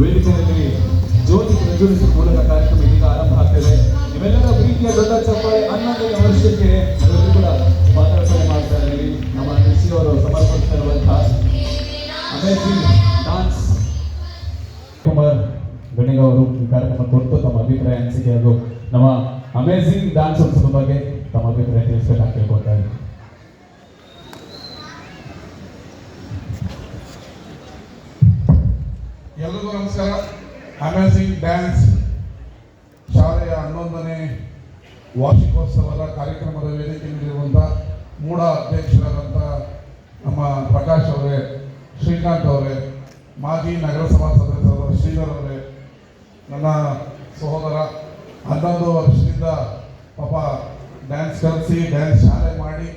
ವೇದಿಕೆಯಲ್ಲಿ ಜ್ಯೋತಿ ಪ್ರಜ್ವಲಿಸುವ ಮೂಲಕ ಕಾರ್ಯಕ್ರಮ ಇದೀಗ ಆರಂಭ ಆಗ್ತದೆ. ಇವೆಲ್ಲರ ಪ್ರೀತಿಯ ದೊಡ್ಡ ಚಪ್ಪಾಳೆ ಹನ್ನೊಂದನೇ ವರ್ಷಕ್ಕೆ ನಾವೆಲ್ಲರೂ ಕೂಡ ಪಾದಾರ್ಪಣೆ ಮಾಡ್ತಾ ಇದ್ದೀವಿ ನಮ್ಮ ಕೃಷಿಯವರು ಸಮರ್ಪಿಸ್ತಾ ಇರುವಂತಹ ಅಮೇಜಿಂಗ್ ಡಾನ್ಸ್ ಕುಮಾರ್ ಗಣಿಗ ಅವರು ಈ ಕಾರ್ಯಕ್ರಮ ಕೊಟ್ಟು ತಮ್ಮ ಅಭಿಪ್ರಾಯ, ಅನಿಸಿಕೆ ಹಾಗೂ ನಮ್ಮ ಅಮೇಜಿಂಗ್ ಡಾನ್ಸ್ ಉತ್ಸವದ ಬಗ್ಗೆ ತಮ್ಮ ಅಭಿಪ್ರಾಯ ತಿಳಿಸ್ಬೇಕಾಗಿ ಕೇಳ್ಕೊಳ್ತಾ ಎಲ್ರಿಗೂ ನಮಸ್ಕಾರ ಅಮೇಝಿಂಗ್ ಡ್ಯಾನ್ಸ್ ಶಾಲೆಯ ಹನ್ನೊಂದನೇ ವಾರ್ಷಿಕೋತ್ಸವದ ಕಾರ್ಯಕ್ರಮದ ವೇದಿಕೆಯಲ್ಲಿರುವಂಥ ಮೂಡ ಅಧ್ಯಕ್ಷರಾದಂಥ ನಮ್ಮ ಪ್ರಕಾಶ್ ಅವರೇ, ಶ್ರೀಕಾಂತ್ ಅವರೇ, ಮಾಜಿ ನಗರಸಭಾ ಸದಸ್ಯರಾದ ಶ್ರೀಧರ್ ಅವರೇ, ನನ್ನ ಸಹೋದರ ಹನ್ನೊಂದು ವರ್ಷದಿಂದ ಪಾಪ ಡ್ಯಾನ್ಸ್ ಕಲಿಸಿ ಡ್ಯಾನ್ಸ್ ಶಾಲೆ ಮಾಡಿ,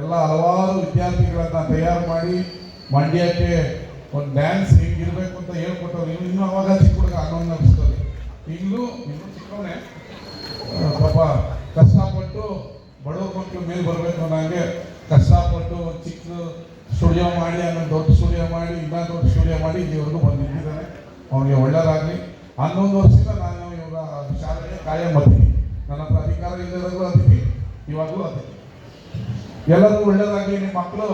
ಎಲ್ಲ ಹಲವಾರು ವಿದ್ಯಾರ್ಥಿಗಳನ್ನು ತಯಾರು ಮಾಡಿ, ಮಂಡ್ಯಕ್ಕೆ ಒಂದು ಡ್ಯಾನ್ಸ್ ಹಿಂಗಿರ್ಬೇಕು. ಇನ್ನು ಅವಾಗ ಚಿಕ್ಕ ಹುಡುಗ ಅನ್ನೋದು ಅನಿಸ್ತದೆ ಈಗಲೂ ಇನ್ನೂ ಚಿಕ್ಕವನೇ. ಪಾಪ ಕಷ್ಟಪಟ್ಟು ಬಡವ್ರ ಕೊಟ್ಟು ಮೇಲೆ ಬರಬೇಕು ಅನ್ನೋಂಗೆ ಕಷ್ಟಪಟ್ಟು ಚಿಕ್ಕ ಸ್ಟುಡಿಯೋ ಮಾಡಿ, ಆಮೇಲೆ ದೊಡ್ಡ ಸ್ಟುಡಿಯೋ ಮಾಡಿ ಇನ್ನೂ ದೊಡ್ಡ ಸ್ಟುಡಿಯೋ ಮಾಡಿ ಇಲ್ಲಿವರೆಗೂ ಬಂದು ನಿಂತಿದ್ದಾನೆ ಅವನಿಗೆ ಒಳ್ಳೆಯದಾಗಲಿ ಹನ್ನೊಂದು ವರ್ಷದಿಂದ ನಾನು ಇವಾಗ ಶಾಲೆಗೆ ಕಾಯಂ ಬರ್ತೀನಿ ನನ್ನ ಅಧಿಕಾರ ಇಲ್ಲದಾಗಲೂ ಅದೀನಿ. ಇವಾಗಲೂ ಅದೀನಿ. ಎಲ್ಲರಿಗೂ ಒಳ್ಳೇದಾಗಲಿ. ನಿಮ್ಮ ಮಕ್ಕಳು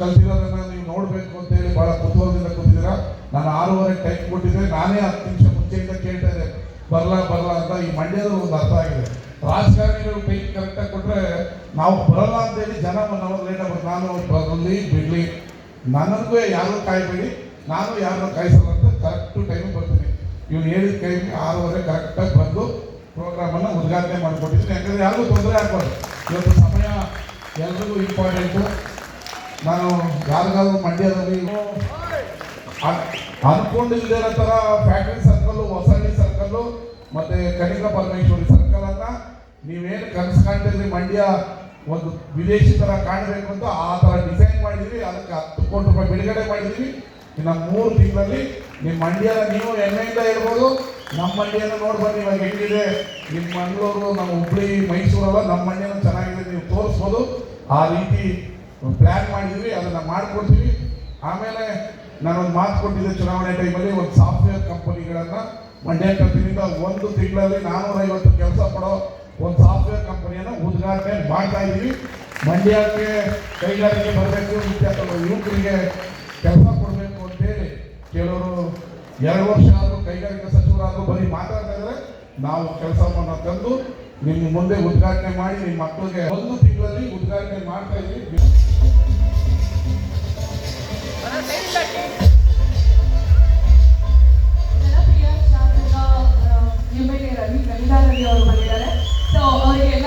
ಕಲ್ತಿರೋದನ್ನು ನೀವು ನೋಡಬೇಕು ಅಂತೇಳಿ ಭಾಳ ಕುತೂಹಲದಿಂದ ಕೂತಿದ್ದೀರಾ? ನಾನು ಆರೂವರೆ ಟೈಮ್ ಕೊಟ್ಟಿದ್ದೆ ನಾನೇ ಹತ್ತು ನಿಮಿಷ ಮುಂಚೆಯಿಂದ ಕೇಳ್ತಾ ಇದ್ದೆ. ಬರಲ್ಲ ಬರಲ್ಲ ಅಂತ ಈ ಮಂಡ್ಯದ ಒಂದು ಅರ್ಥ ಆಗಿದೆ. ರಾಜಕಾರಣಿಗಳು ಟೈಮ್ ಕರೆಕ್ಟಾಗಿ ಕೊಟ್ಟರೆ ನಾವು ಬರಲ್ಲ ಅಂತೇಳಿ ಜನ ನಾವು ನಾನು ಬರಲಿ, ಬಿಡಲಿ. ನನಗೂ ಯಾರು ಕಾಯಬೇಡಿ. ನಾನು ಯಾರನ್ನು ಕಾಯಿಸಲ್ಲ ಅಂತ ಕರೆಕ್ಟ್ ಟೈಮ್ ಬರ್ತೀನಿ. ಇವ್ನು ಹೇಳಿದ ಟೈಮ್ಗೆ ಆರೂವರೆ ಕರೆಕ್ಟಾಗಿ ಬಂದು ಪ್ರೋಗ್ರಾಮನ್ನು ಉದ್ಘಾಟನೆ ಮಾಡಿಕೊಟ್ಟಿದ್ದೀನಿ. ಯಾಕಂದರೆ ಯಾರಿಗೂ ತೊಂದರೆ ಆಗ್ಬಾರ್ದು. ಇವತ್ತು ಸಮಯ ಎಲ್ರಿಗೂ ಇಂಪಾರ್ಟೆಂಟು ನಾನು ಯಾರಿಗಾದ್ರೂ ಮಂಡ್ಯದಲ್ಲಿ ಅನ್- ಅನ್ಕೊಂಡಿಲ್ದೇ ಇರೋ ಥರ ಫ್ಯಾಕ್ಟ್ರಿ ಸರ್ಕಲ್ಲು ಹೊಸಳ್ಳಿ ಸರ್ಕಲ್ಲು ಮತ್ತು ಕನಿಕ ಪರಮೇಶ್ವರಿ ಸರ್ಕಲನ್ನು ನೀವೇನು ಕನಸು ಕಾಣ್ತಿದ್ರಿ ಮಂಡ್ಯ ಒಂದು ವಿದೇಶಿ ಥರ ಕಾಣಬೇಕು ಅಂತ ಆ ಥರ ಡಿಸೈನ್ ಮಾಡಿದ್ವಿ, ಅದಕ್ಕೆ ಹತ್ತು ಕೋಟಿ ರೂಪಾಯಿ ಬಿಡುಗಡೆ ಮಾಡಿದ್ವಿ. ಇನ್ನು ಮೂರು ತಿಂಗಳಲ್ಲಿ ನಿಮ್ಮ ಮಂಡ್ಯನ ನೀವು ಹೆಮ್ಮೆಯಿಂದ ಇರ್ಬೋದು ನಮ್ಮ ಮಂಡ್ಯನ ನೋಡಿ ಬನ್ನಿ, ಇವಾಗ ಹೆಂಗಿದೆ. ನಿಮ್ಮ ಮಂಗಳೂರು, ನಮ್ಮ ಹುಬ್ಳಿ, ಮೈಸೂರಲ್ಲ ನಮ್ಮ ಮಂಡ್ಯನ ಚೆನ್ನಾಗಿದೆ, ನೀವು ತೋರಿಸ್ಬೋದು. ಆ ರೀತಿ ಪ್ಲ್ಯಾನ್ ಮಾಡಿದ್ವಿ, ಅದನ್ನು ಮಾಡ್ಕೊಡ್ತೀವಿ. ಆಮೇಲೆ ನಾನೊಂದು ಮಾತು ಕೊಟ್ಟಿದ್ದೆ ಚುನಾವಣೆ ಟೈಮಲ್ಲಿ ಒಂದು ಸಾಫ್ಟ್ವೇರ್ ಕಂಪನಿಗಳನ್ನು ಮಂಡ್ಯ ಕಂಪನಿಯಿಂದ ಒಂದು ತಿಂಗಳಲ್ಲಿ ನಾನ್ನೂರೈವತ್ತು ಕೆಲಸ ಕೊಡೋ ಒಂದು ಸಾಫ್ಟ್ವೇರ್ ಕಂಪನಿಯನ್ನು ಉದ್ಘಾಟನೆ ಮಾಡ್ತಾ ಇದ್ದೀವಿ. ಮಂಡ್ಯಕ್ಕೆ ಕೈಗಾರಿಕೆ ಬರಬೇಕು ಯುವಕರಿಗೆ ಕೆಲಸ ಕೊಡಬೇಕು ಅಂತೇಳಿ ಕೆಲವರು ಎರಡು ವರ್ಷ ಆದರೂ ಕೈಗಾರಿಕಾ ಸಚಿವರಾದರೂ ಬರೀ ಮಾತಾಡ್ತಾ ಇದ್ದಾರೆ. ನಾವು ಕೆಲಸವನ್ನು ತಂದು ನಿಮ್ಮ ಮುಂದೆ ಉದ್ಘಾಟನೆ ಮಾಡಿ, ನಿಮ್ಮ ಮಕ್ಕಳಿಗೆ ಒಂದು ತಿಂಗಳಲ್ಲಿ ಉದ್ಘಾಟನೆ ಮಾಡ್ತಾ ಇದ್ದೀವಿ. Para hacer la gente.